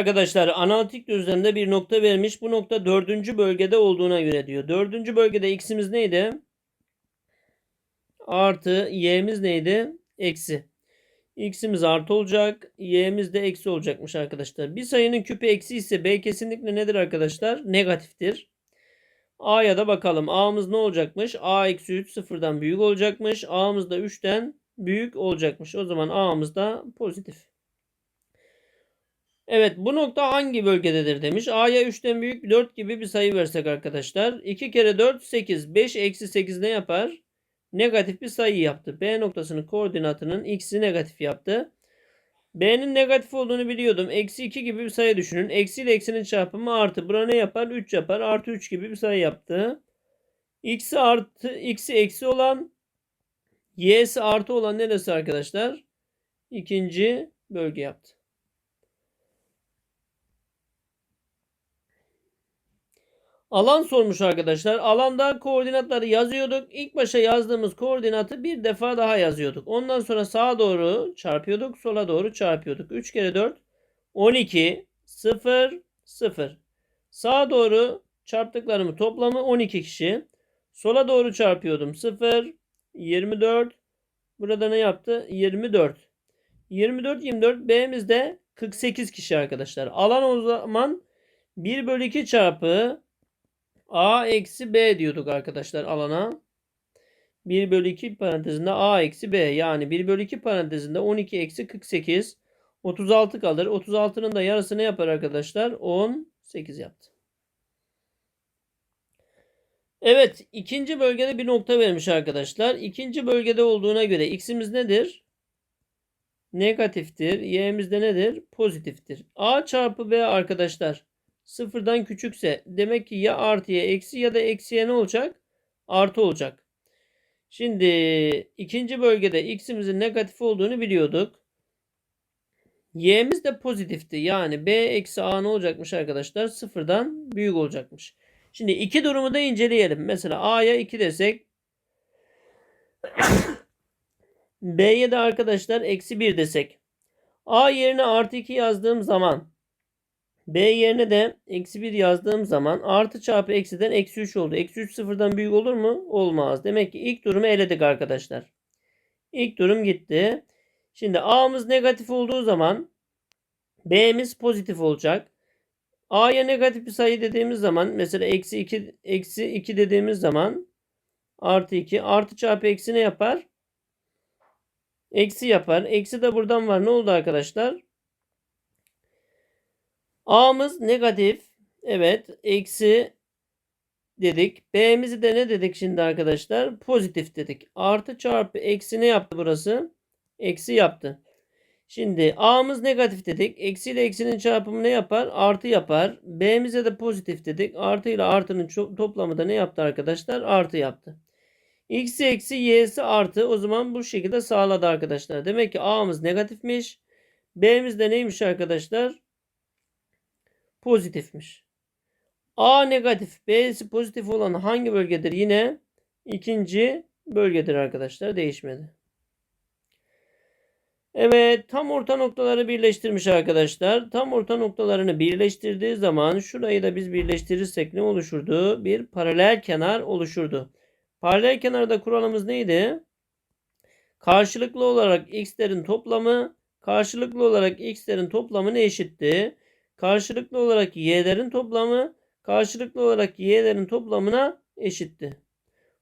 arkadaşlar analitik düzlemde bir nokta vermiş. Bu nokta dördüncü bölgede olduğuna göre diyor. Dördüncü bölgede x'imiz neydi? Artı y'miz neydi? Eksi. x'imiz artı olacak. y'miz de eksi olacakmış arkadaşlar. Bir sayının küpü eksi ise b kesinlikle nedir arkadaşlar? Negatiftir. A'ya da bakalım. A'mız ne olacakmış? A eksi 3 sıfırdan büyük olacakmış. A'mız da 3'ten büyük olacakmış. O zaman A'mız da pozitif. Evet bu nokta hangi bölgededir demiş. A'ya 3'ten büyük 4 gibi bir sayı versek arkadaşlar. 2 kere 4 8. 5 eksi 8 ne yapar? Negatif bir sayı yaptı. B noktasının koordinatının x'i negatif yaptı. B'nin negatif olduğunu biliyordum. Eksi 2 gibi bir sayı düşünün. Eksi ile eksinin çarpımı artı. Buna ne yapar? 3 yapar. Artı 3 gibi bir sayı yaptı. X'i artı, x'i eksi olan y'si artı olan neresi arkadaşlar? İkinci bölge yaptı. Alan sormuş arkadaşlar. Alanda koordinatları yazıyorduk. İlk başa yazdığımız koordinatı bir defa daha yazıyorduk. Ondan sonra sağa doğru çarpıyorduk. Sola doğru çarpıyorduk. 3 kere 4 12 0 0. Sağa doğru çarptıklarımı toplamı 12 kişi. Sola doğru çarpıyordum. 0 24 Burada ne yaptı? 24. 24 24 B'mizde 48 kişi arkadaşlar. Alan o zaman 1 bölü 2 çarpı A eksi B diyorduk arkadaşlar alana. 1 bölü 2 parantezinde A eksi B yani 1 bölü 2 parantezinde 12 eksi 48 36 kalır. 36'nın da yarısı ne yapar arkadaşlar? 18 yaptı. Evet ikinci bölgede bir nokta vermiş arkadaşlar. İkinci bölgede olduğuna göre x'imiz nedir? Negatiftir. Y'miz de nedir? Pozitiftir. A çarpı B arkadaşlar sıfırdan küçükse demek ki ya artıya eksi ya da eksiye ne olacak? Artı olacak. Şimdi ikinci bölgede x'imizin negatif olduğunu biliyorduk. Y'miz de pozitifti. Yani B eksi A ne olacakmış arkadaşlar? Sıfırdan büyük olacakmış. Şimdi iki durumu da inceleyelim. Mesela A'ya 2 desek B'ye de arkadaşlar eksi 1 desek. A yerine artı 2 yazdığım zaman B yerine de eksi 1 yazdığım zaman artı çarpı eksiden eksi 3 oldu. Eksi 3 sıfırdan büyük olur mu? Olmaz. Demek ki ilk durumu eledik arkadaşlar. İlk durum gitti. Şimdi A'mız negatif olduğu zaman B'miz pozitif olacak. A'ya negatif bir sayı dediğimiz zaman mesela eksi 2, eksi 2 dediğimiz zaman artı 2 artı çarpı eksi ne yapar? Eksi yapar. Eksi de buradan var. Ne oldu arkadaşlar? A'mız negatif. Evet. Eksi dedik. B'mizi de ne dedik şimdi arkadaşlar? Pozitif dedik. Artı çarpı eksi ne yaptı burası? Eksi yaptı. Şimdi A'mız negatif dedik. Eksi ile eksinin çarpımı ne yapar? Artı yapar. B'mize de pozitif dedik. Artı ile artının toplamı da ne yaptı arkadaşlar? Artı yaptı. X'i eksi y'si artı. O zaman bu şekilde sağladı arkadaşlar. Demek ki A'mız negatifmiş. B'miz de neymiş arkadaşlar? Pozitifmiş. A negatif, B'si pozitif olan hangi bölgedir? Yine ikinci bölgedir arkadaşlar. Değişmedi. Evet tam orta noktaları birleştirmiş arkadaşlar. Tam orta noktalarını birleştirdiği zaman şurayı da biz birleştirirsek ne oluşurdu? Bir paralel kenar oluşurdu. Paralel kenarda kuralımız neydi? Karşılıklı olarak x'lerin toplamı karşılıklı olarak x'lerin toplamı ne eşitti? Karşılıklı olarak y'lerin toplamı karşılıklı olarak y'lerin toplamına eşitti.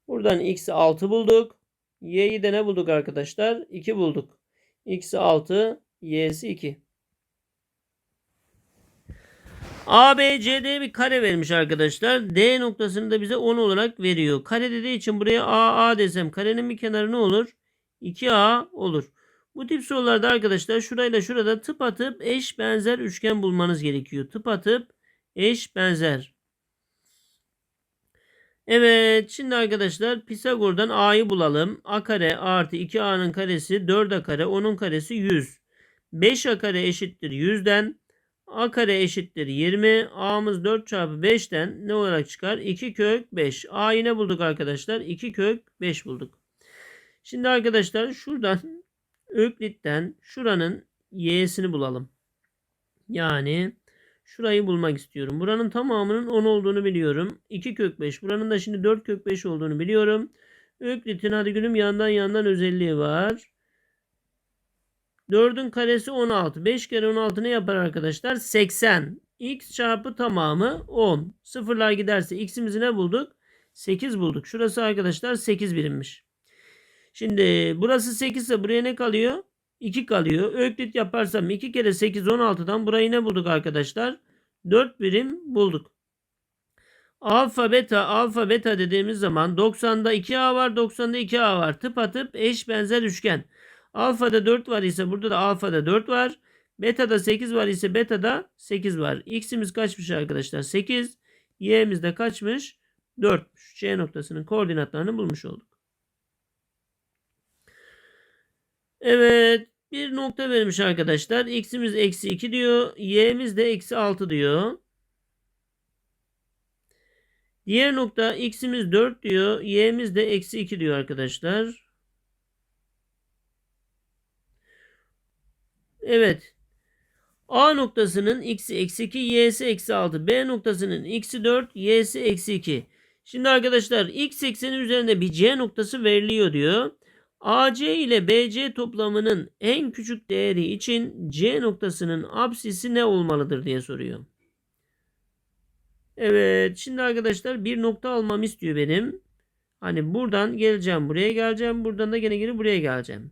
Buradan x'i 6 bulduk. y'yi de ne bulduk arkadaşlar? 2 bulduk. X'i 6, Y'si 2. ABCD bir kare vermiş arkadaşlar. D noktasını da bize 10 olarak veriyor. Kare dediği için buraya AA desem karenin bir kenarı ne olur? 2A olur. Bu tip sorularda arkadaşlar şurayla şurada tıp atıp eş benzer üçgen bulmanız gerekiyor. Tıp atıp eş benzer. Evet şimdi arkadaşlar Pisagor'dan A'yı bulalım. A kare artı 2A'nın karesi 4A kare onun karesi 100. 5A kare eşittir 100'den. A kare eşittir 20. A'mız 4 çarpı 5'ten ne olarak çıkar? 2 kök 5. A'yı ne bulduk arkadaşlar? 2 kök 5 bulduk. Şimdi arkadaşlar şuradan Öklit'ten şuranın y'sini bulalım. Yani Şurayı bulmak istiyorum. Buranın tamamının 10 olduğunu biliyorum. 2 kök 5. Buranın da şimdi 4 kök 5 olduğunu biliyorum. Öklit'in hadi gülüm yandan yandan özelliği var. 4'ün karesi 16. 5 kere 16 ne yapar arkadaşlar? 80. X çarpı tamamı 10. Sıfırlar giderse x'imizi ne bulduk? 8 bulduk. Şurası arkadaşlar 8 birimmiş. Şimdi burası 8 ise buraya ne kalıyor? 2 kalıyor. Öklit yaparsam 2 kere 8 16'dan burayı ne bulduk arkadaşlar? 4 birim bulduk. Alfa beta alfa beta dediğimiz zaman 90'da 2A var 90'da 2A var. Tıp atıp eş benzer üçgen. Alfada 4 var ise burada da alfada 4 var. Beta'da 8 var ise beta'da 8 var. X'imiz kaçmış arkadaşlar? 8. Y'miz de kaçmış? 4'müş. C noktasının koordinatlarını bulmuş olduk. Evet. Bir nokta vermiş arkadaşlar. X'imiz eksi 2 diyor. Y'miz de eksi 6 diyor. Diğer nokta x'imiz 4 diyor. Y'miz de eksi 2 diyor arkadaşlar. Evet. A noktasının x'i eksi 2, y'si eksi 6. B noktasının x'i 4, y'si eksi 2. Şimdi arkadaşlar x eksenin üzerinde bir c noktası veriliyor diyor. AC ile BC toplamının en küçük değeri için C noktasının apsisi ne olmalıdır diye soruyor. Evet şimdi arkadaşlar bir nokta almam istiyor benim. Hani buradan geleceğim buraya geleceğim. Buradan da gene geri buraya geleceğim.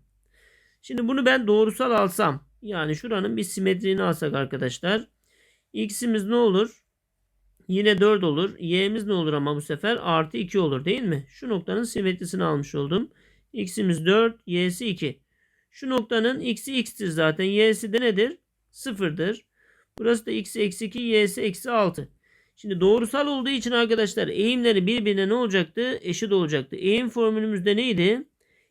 Şimdi bunu ben doğrusal alsam. Yani şuranın bir simetriğini alsak arkadaşlar. X'imiz ne olur? Yine 4 olur. Y'miz ne olur ama bu sefer artı 2 olur değil mi? Şu noktanın simetrisini almış oldum. X'imiz 4, Y'si 2. Şu noktanın X'i X'tir zaten. Y'si de nedir? 0'dır. Burası da X eksi 2, Y'si eksi 6. Şimdi doğrusal olduğu için arkadaşlar eğimleri birbirine ne olacaktı? Eşit olacaktı. Eğim formülümüzde neydi?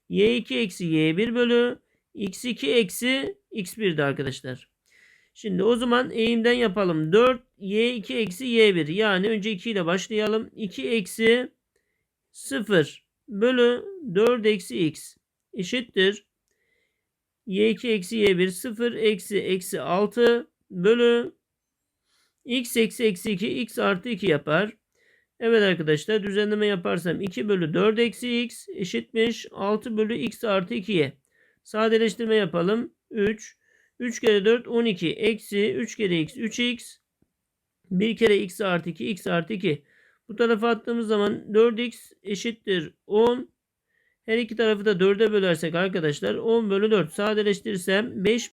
Y2 eksi Y1 bölü X2 eksi X1'di arkadaşlar. Şimdi o zaman eğimden yapalım. 4 Y2 eksi Y1. Yani önce 2 ile başlayalım. 2 eksi 0 bölü 4 eksi x eşittir. y2 eksi y1 0 eksi eksi 6 bölü x eksi eksi 2 x artı 2 yapar. Evet arkadaşlar düzenleme yaparsam 2 bölü 4 eksi x eşitmiş 6 bölü x artı 2'ye. Sadeleştirme yapalım. 3. 3 kere 4 12 eksi 3 kere x 3x 1 kere x artı 2 x artı 2. Bu tarafa attığımız zaman 4x eşittir 10. Her iki tarafı da 4'e bölersek arkadaşlar 10 bölü 4 sadeleştirirsem 5